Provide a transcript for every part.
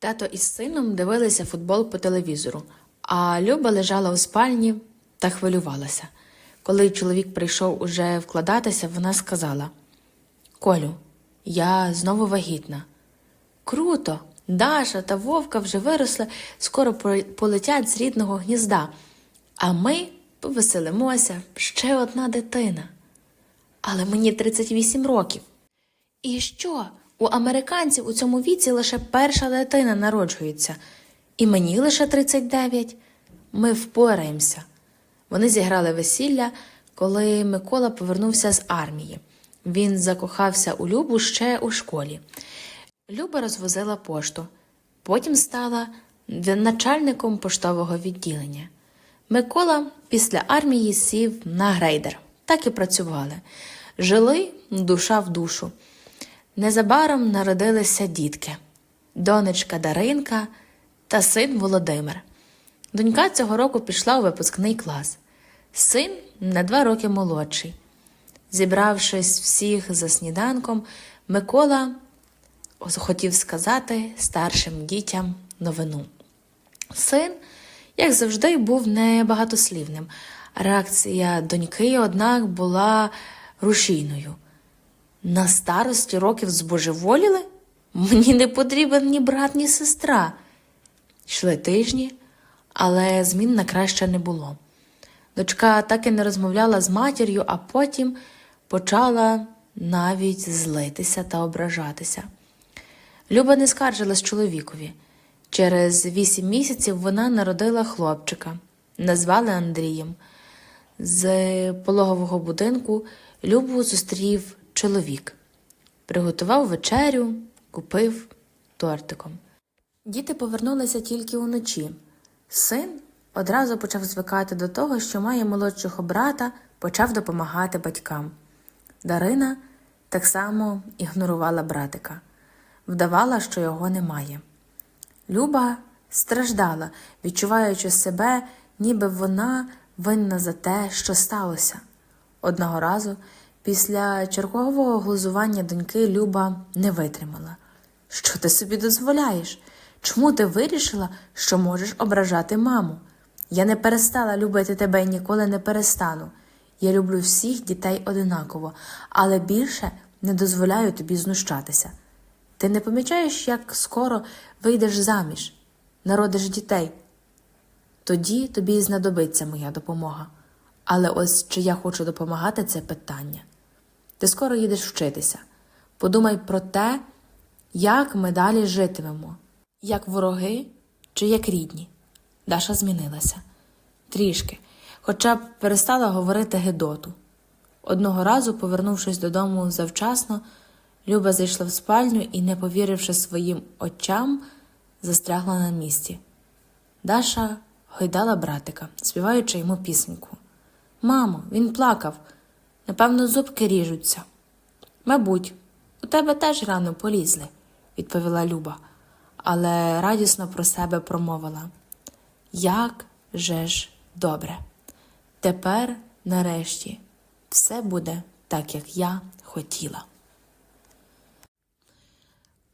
Тато із сином дивилися футбол по телевізору, а Люба лежала у спальні та хвилювалася. Коли чоловік прийшов уже вкладатися, вона сказала: Колю, я знову вагітна. Круто! Даша та Вовка вже виросли, скоро полетять з рідного гнізда, а ми повеселимося ще одна дитина. Але мені 38 років. І що? У американців у цьому віці лише перша дитина народжується, і мені лише 39. Ми впораємося. Вони зіграли весілля, коли Микола повернувся з армії. Він закохався у Любу ще у школі. Люба розвозила пошту, потім стала начальником поштового відділення. Микола після армії сів на грейдер. Так і працювали. Жили душа в душу. Незабаром народилися дітки донечка Даринка та син Володимир. Донька цього року пішла у випускний клас, син на два роки молодший. Зібравшись всіх за сніданком, Микола хотів сказати старшим дітям новину. Син, як завжди, був небагатослівним. Реакція доньки, однак, була рушійною. На старості років збожеволіли? Мені не потрібен ні брат, ні сестра. Йшли тижні, але змін на краще не було. Дочка так і не розмовляла з матір'ю, а потім почала навіть злитися та ображатися. Люба не скаржилась чоловікові. Через вісім місяців вона народила хлопчика, назвали Андрієм. З пологового будинку Любу зустрів чоловік, приготував вечерю, купив тортиком. Діти повернулися тільки уночі. Син одразу почав звикати до того, що має молодшого брата, почав допомагати батькам. Дарина так само ігнорувала братика, вдавала, що його немає. Люба страждала, відчуваючи себе, ніби вона винна за те, що сталося. Одного разу, після чергового глузування доньки, Люба не витримала. Що ти собі дозволяєш? Чому ти вирішила, що можеш ображати маму? Я не перестала любити тебе і ніколи не перестану. Я люблю всіх дітей одинаково, але більше не дозволяю тобі знущатися. Ти не помічаєш, як скоро вийдеш заміж, народиш дітей. Тоді тобі і знадобиться моя допомога. Але ось чи я хочу допомагати це питання. Ти скоро їдеш вчитися. Подумай про те, як ми далі житимемо, як вороги чи як рідні. Даша змінилася трішки, хоча б перестала говорити Гедоту. Одного разу, повернувшись додому завчасно, Люба зайшла в спальню і, не повіривши своїм очам, застрягла на місці. Даша гойдала братика, співаючи йому пісеньку. Мамо, він плакав. Напевно, зубки ріжуться. Мабуть, у тебе теж рано полізли, відповіла Люба, але радісно про себе промовила. Як же ж добре. Тепер, нарешті, все буде так, як я хотіла.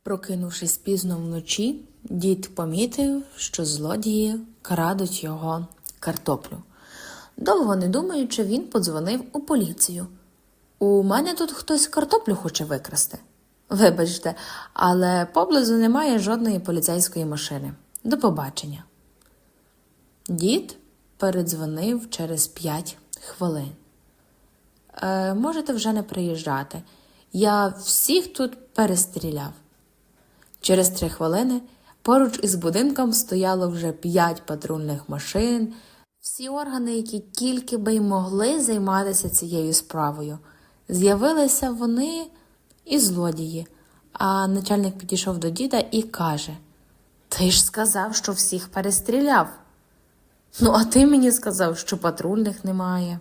Прокинувшись пізно вночі, дід помітив, що злодії крадуть його картоплю. Довго не думаючи, він подзвонив у поліцію. У мене тут хтось картоплю хоче викрасти. Вибачте, але поблизу немає жодної поліцейської машини. До побачення. Дід передзвонив через п'ять хвилин. Е, можете вже не приїжджати. Я всіх тут перестріляв. Через три хвилини поруч із будинком стояло вже п'ять патрульних машин, всі органи, які тільки би й могли займатися цією справою. З'явилися вони і злодії, а начальник підійшов до діда і каже: Ти ж сказав, що всіх перестріляв. Ну, а ти мені сказав, що патрульних немає.